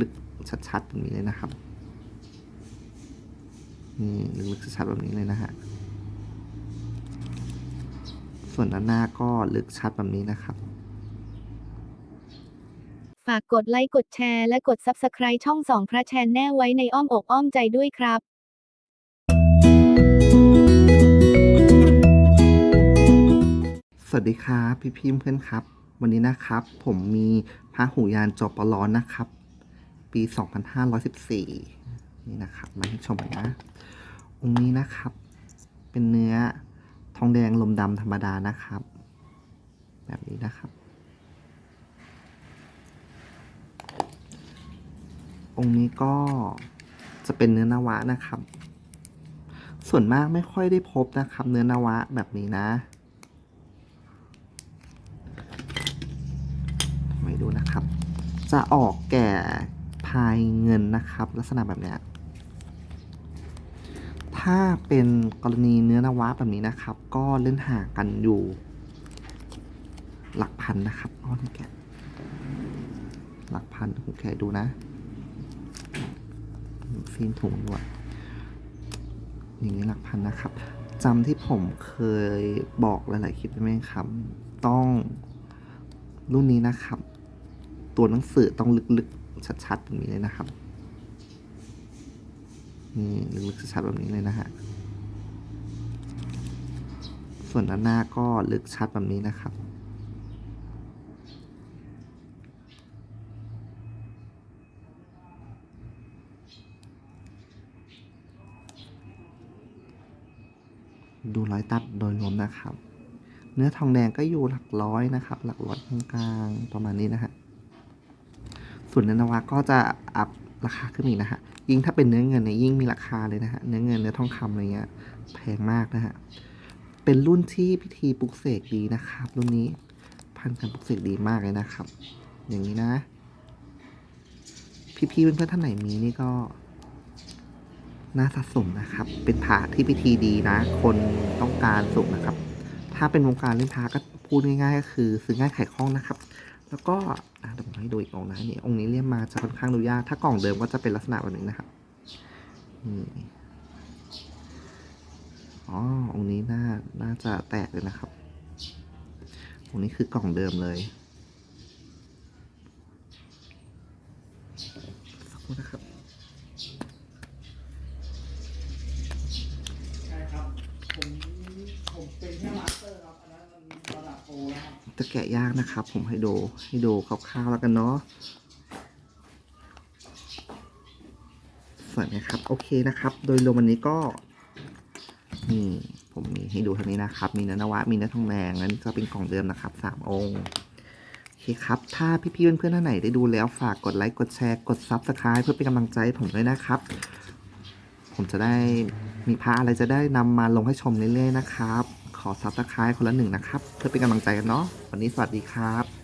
ลึกๆชัดๆแบบนี้เลยนะครับนี่ลึกๆชัดๆแบบนี้เลยนะฮะส่วนด้านหน้าก็ลึกชัดแบบนี้นะครับ ฝากกดไลค์กดแชร์และกด Subscribe ช่องสองพระแชนแน่ไว้ในอ้อมอกอ้อมใจด้วยครับสวัสดีครับ พี่พิมพ์เพื่อนครับ วันนี้นะครับ ผมมีพระหูยานจอปล้อนนะครับ ปี 2514 นี่นะครับ มาให้ชมกันนะ องค์นี้นะครับ เป็นเนื้อทองแดงลมดำธรรมดานะครับ แบบนี้นะครับ องค์นี้ก็จะเป็นเนื้อนวะนะครับ ส่วนมากไม่ค่อยได้พบนะครับ เนื้อนวะแบบนี้นะไม่ดูนะครับ จะออกแก่ พายเงินนะครับ ลักษณะแบบเนี้ยถ้าเป็นกรณีเนื้อนวะแบบนี้นะครับ ก็เล่นห่างกันอยู่ หลักพันนะครับอ้อนแกหลักพันคุณแกะดูนะฟิล์มถุงด้วยอย่างนี้หลักพันนะครับจำที่ผมเคยบอกหลาย ๆ คลิปได้ไหมครับ ต้องรุ่นนี้นะครับ ตัวหนังสือต้องลึก ๆ ชัดๆแบบนี้เลยนะครับนี่ลึกๆชัดๆแบบนี้เลยนะฮะส่วนด้านหน้าก็ลึกชัดแบบนี้นะครับดูรอยตัดโดยรวมนะครับ เนื้อทองแดงก็อยู่หลักร้อยนะครับ หลักร้อยกลางๆประมาณนี้นะฮะ ส่วนเนื้อนวะก็จะอัพราคาขึ้นอีกนะฮะ ยิ่งถ้าเป็นเนื้อเงินเนี่ยยิ่งมีราคาเลยนะฮะ เนื้อเงินเนื้อทองคำอะไรเงี้ยแพงมากนะฮะ เป็นรุ่นที่พิธีปลุกเสกดีนะครับ รุ่นนี้พันกันปลุกเสกดีมากเลยนะครับ อย่างนี้นะ พี่ๆเพื่อนๆท่านไหนมีนี่ก็น่าสะสมนะครับ เป็นพระที่พิธีดีนะ คนต้องการสูงนะครับ ถ้าเป็นวงการเล่นพระก็พูดง่ายๆก็คือซื้อง่ายขายคล่องนะครับ แล้วก็อะเดี๋ยวผมให้ดูอีกองค์นะนี่องค์นี้เลี่ยมมาจะค่อนข้างดูยาก ถ้ากล่องเดิมก็จะเป็นลักษณะแบบนี้นะครับนี่อ๋อองค์นี้น่าน่าจะแตกเลยนะครับองค์นี้คือกล่องเดิมเลยสักครู่นะครับใช่ครับผมผมเป็นแค่มา จะแกะยากนะครับ ผมให้ดูให้ดูคร่าวๆแล้วกันเนาะสวยไหมครับ โอเคนะครับ โดยรวมวันนี้ก็นี่ผมมีให้ดูเท่านี้นะครับ มีเนื้อนวะ มีเนื้อทองแดงนั้นจะเป็นกล่องเดิมนะครับสามองค์โอเคครับ ถ้าพี่ๆเพื่อนๆท่านไหนได้ดูแล้วฝากกดไลค์กดแชร์กดซับสไคร b e เพื่อเป็นกำลังใจผมด้วยนะครับ ผมจะได้มีพระอะไรจะได้นำมาลงให้ชมเรื่อยๆนะครับ ขอซับสไครต์คนละหนึ่งนะครับ เพื่อเป็นกำลังใจกันเนาะวันนี้สวัสดีครับ